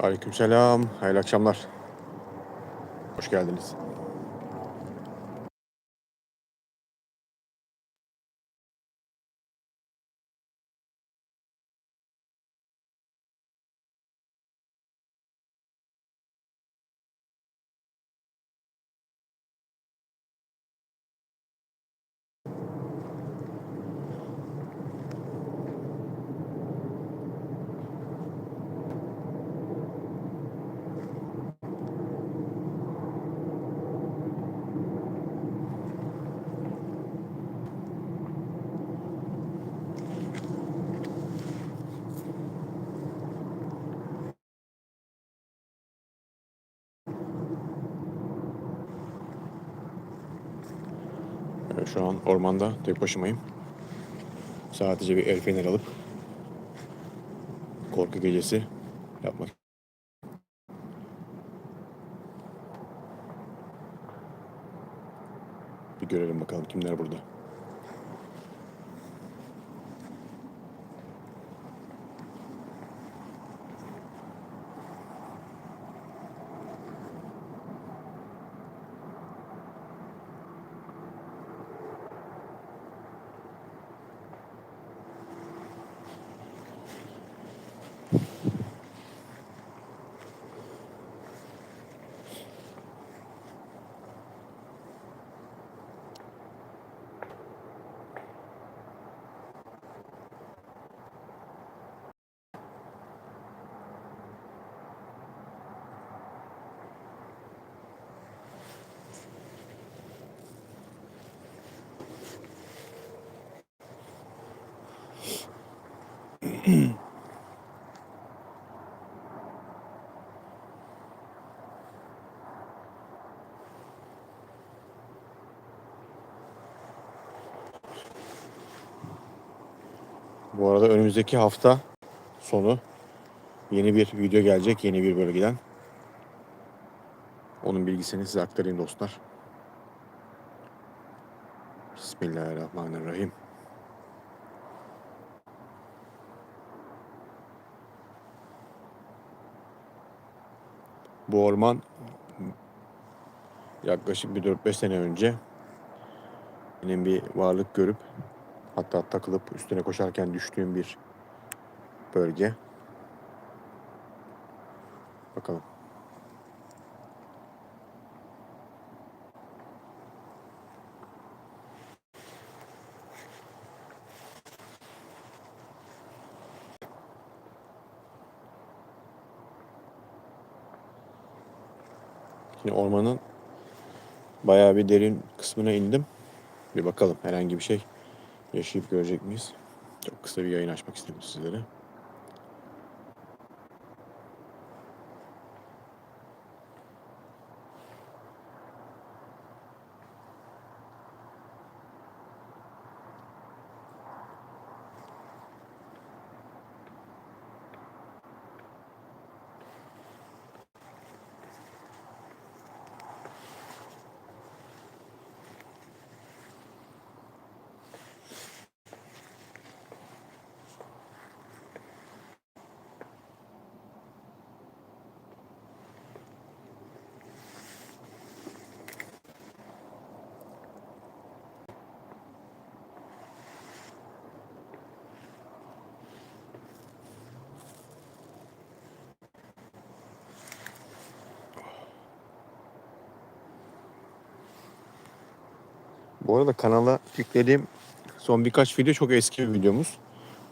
Aleykümselam. Hayırlı akşamlar. Hoş geldiniz. Şu an ormanda tek başımayım. Sadece bir el feneri alıp korku gecesi yapmak. Bir görelim bakalım kimler burada. Bu arada önümüzdeki hafta sonu yeni bir video gelecek yeni bir bölgeden. Onun bilgisini size aktarayım dostlar. Bismillahirrahmanirrahim. Bu orman yaklaşık bir 4-5 sene önce benim bir varlık görüp hatta takılıp üstüne koşarken düştüğüm bir bölge. Bakalım. Şimdi ormanın bayağı bir derin kısmına indim. Bir bakalım herhangi bir şey yaşayıp görecek miyiz? Çok kısa bir yayın açmak istedim sizlere. Bu arada kanala yüklediğim son birkaç video çok eski bir videomuz.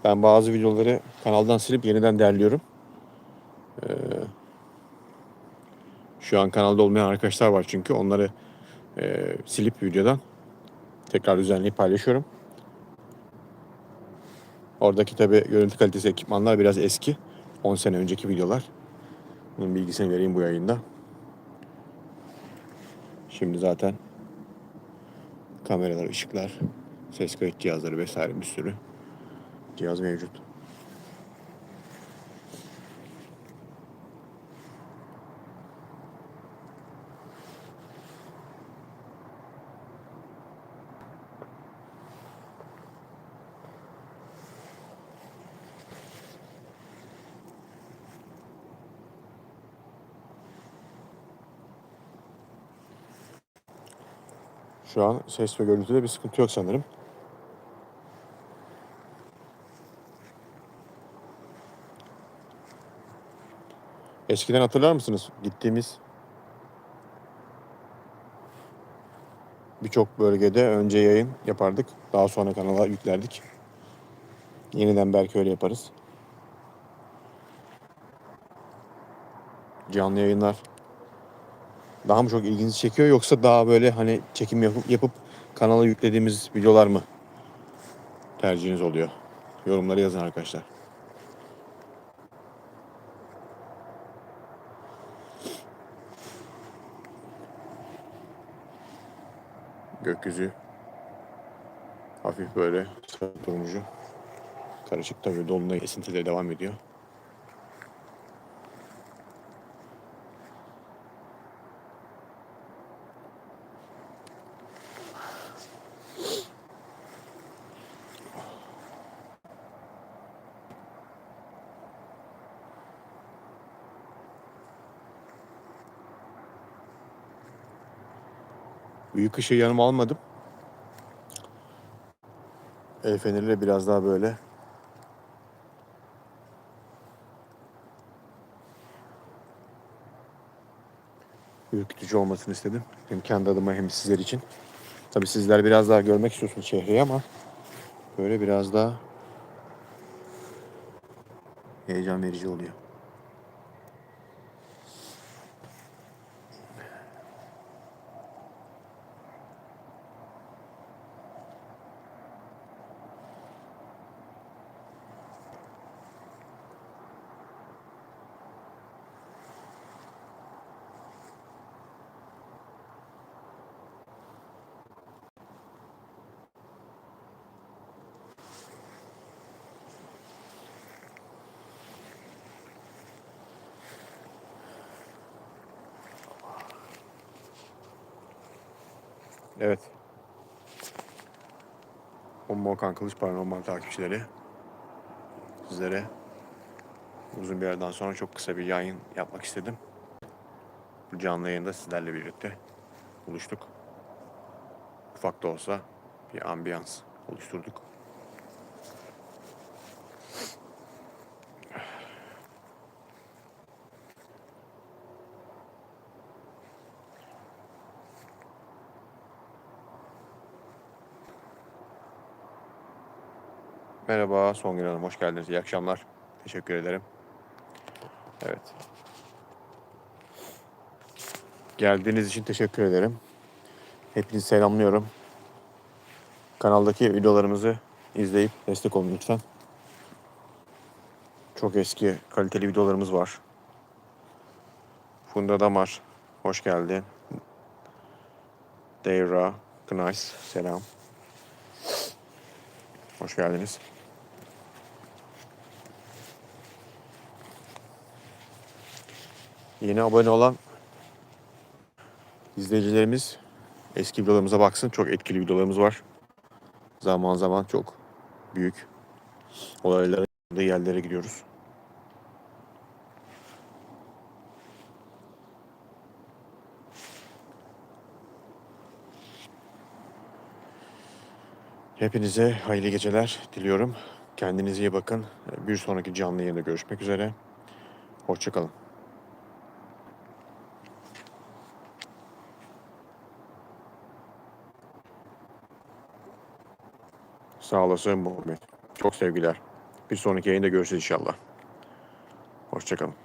Ben bazı videoları kanaldan silip yeniden derliyorum. Ee, şu an kanalda olmayan arkadaşlar var çünkü onları e, silip videodan tekrar düzenleyip paylaşıyorum. Oradaki tabi görüntü kalitesi ekipmanlar biraz eski. 10 sene önceki videolar. Bunun bilgisini vereyim bu yayında. Şimdi zaten kameralar, ışıklar, ses kayıt cihazları vesaire bir sürü cihaz mevcut. Şu an ses ve görüntüde bir sıkıntı yok sanırım. Eskiden hatırlar mısınız? Gittiğimiz birçok bölgede önce yayın yapardık. Daha sonra kanala yüklerdik. Yeniden belki öyle yaparız. Canlı yayınlar daha mı çok ilginizi çekiyor yoksa daha böyle hani çekim yapıp, yapıp kanala yüklediğimiz videolar mı tercihiniz oluyor? Yorumları yazın arkadaşlar. Gökyüzü hafif böyle turuncu. Karışık tabii dolunay esintileri devam ediyor. Büyük ışığı yanıma almadım. El feneriyle biraz daha böyle ürkütücü olmasını istedim. Hem kendi adıma hem sizler için. Tabii sizler biraz daha görmek istiyorsunuz şehri ama böyle biraz daha heyecan verici oluyor. Evet. Bomba Okan Kılıç Paranormal takipçileri. Sizlere uzun bir yerden sonra çok kısa bir yayın yapmak istedim. Bu canlı yayında sizlerle birlikte buluştuk. Ufak da olsa bir ambiyans oluşturduk. Merhaba Songül Hanım, hoş geldiniz. İyi akşamlar. Teşekkür ederim. Evet. Geldiğiniz için teşekkür ederim. Hepinizi selamlıyorum. Kanaldaki videolarımızı izleyip destek olun lütfen. Çok eski kaliteli videolarımız var. Funda Damar, hoş geldin. Devra, Knice, selam. Hoş geldiniz. Yeni abone olan izleyicilerimiz eski videolarımıza baksın. Çok etkili videolarımız var. Zaman zaman çok büyük olaylara yerlere gidiyoruz. Hepinize hayırlı geceler diliyorum. Kendinize iyi bakın. Bir sonraki canlı yayında görüşmek üzere. Hoşçakalın. Sağ olasın Muhammed. Çok sevgiler. Bir sonraki yayında görüşürüz inşallah. Hoşçakalın.